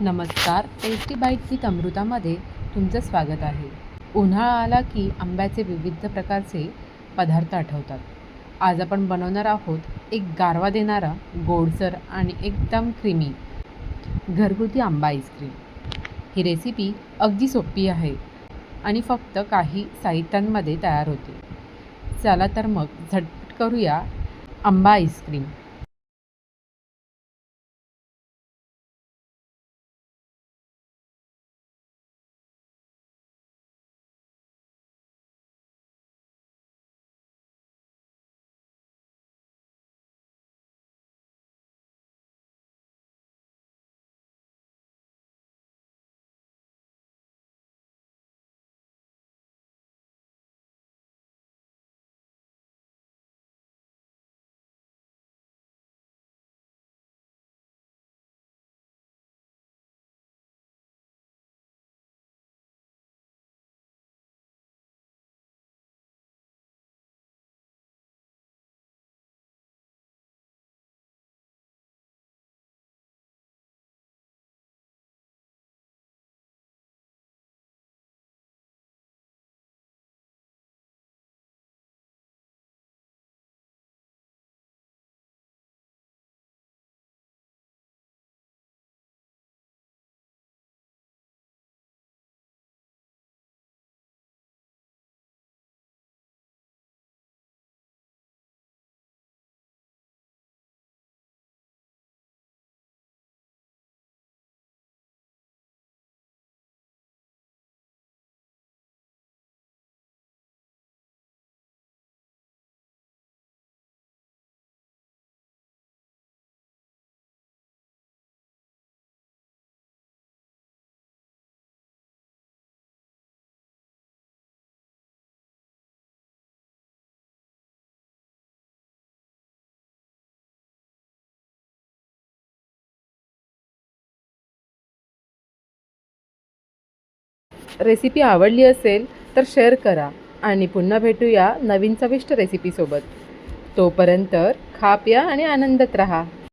नमस्कार tasty bite with अमृतामध्ये तुमचं स्वागत आहे. उन्हाळा आला की आंब्याचे विविध प्रकारचे पदार्थ आठवतात. आज आपण बनवणार आहोत एक गारवा देणारा गोडसर आणि एकदम क्रीमी घरगुती आंबा आईस्क्रीम ही रेसिपी अगदी सोपी आहे आणि फक्त काही साहित्यांमध्ये तयार होते. चला तर मग झटपट करूया आंबा आईस्क्रीम रेसिपी आवडली असेल तर शेअर करा. आणि पुन्हा भेटूया नवीन चविष्ट रेसिपीसोबत तोपर्यंत खा प्या आणि आनंदात रहा.